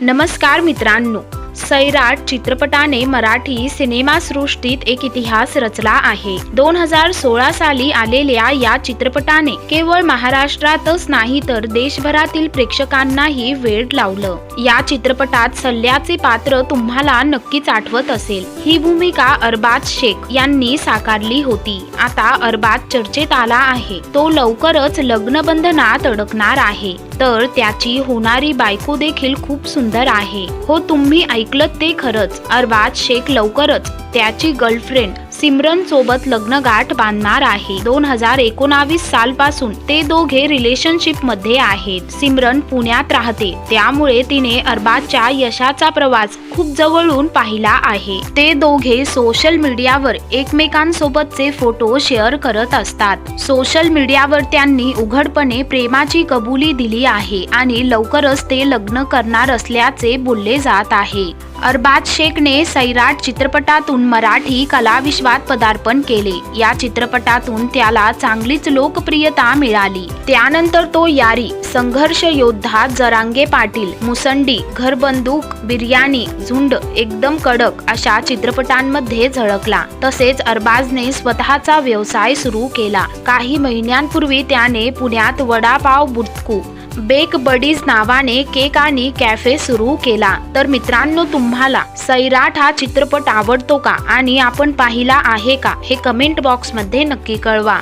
नमस्कार मित्रांनो सैराट चित्रपटाने मराठी सिनेमासृष्टीत एक इतिहास रचला आहे. दोन हजार सोळा साली आलेल्या या चित्रपटाने केवळ महाराष्ट्रातच नाही तर देशभरातील प्रेक्षकांनाही वेळ लावलं. या चित्रपटात सल्ल्याचे पात्र तुम्हाला नक्कीच आठवत असेल. ही भूमिका अरबाज शेख यांनी साकारली होती. आता अरबाज चर्चेत आला आहे. तो लवकरच लग्नबंधनात अडकणार आहे. तर त्याची होणारी बायको देखील खूप सुंदर आहे. हो तुम्ही ऐकलत ते खरंच. अरबाज शेख लवकरच त्याची गर्लफ्रेंड सिमरन सोबत लग्नगाठ बांधणार आहे. दोन हजार एकोणावीस साल पासून ते दोघे रिलेशनशिपमध्ये आहेत. सिमरन पुण्यात राहते. त्यामुळे तिने अरबाजच्या यशाचा प्रवास खूप जवळून पाहिला आहे. ते दोघे सोशल मीडियावर एकमेकांसोबतचे फोटो शेअर करत असतात. सोशल मीडियावर त्यांनी उघडपणे प्रेमाची कबुली दिली आहे आणि लवकरच ते लग्न करणार असल्याचे बोलले जात आहे. अरबाज शेखने सैराट चित्रपटातून मराठी कलाविश्वात पदार्पण केले. या चित्रपटातून त्याला चांगलीच लोकप्रियता मिळाली. त्यानंतर तो यारी संघर्ष योद्धा जरांगे पाटील मुसंडी घरबंदूक बिर्याणी झुंड एकदम कडक अशा चित्रपटांमध्ये झळकला. तसेच अरबाजने स्वतःचा व्यवसाय सुरू केला. काही महिन्यांपूर्वी त्याने पुण्यात वडापाव बुटकू बेक बडीज नावाने केक आणि कॅफे सुरू केला. तर मित्रांनो तुम्हाला सैराट हा चित्रपट आवडतो का? आणि आपण पाहिला आहे का? हे कमेंट बॉक्समध्ये नक्की कळवा.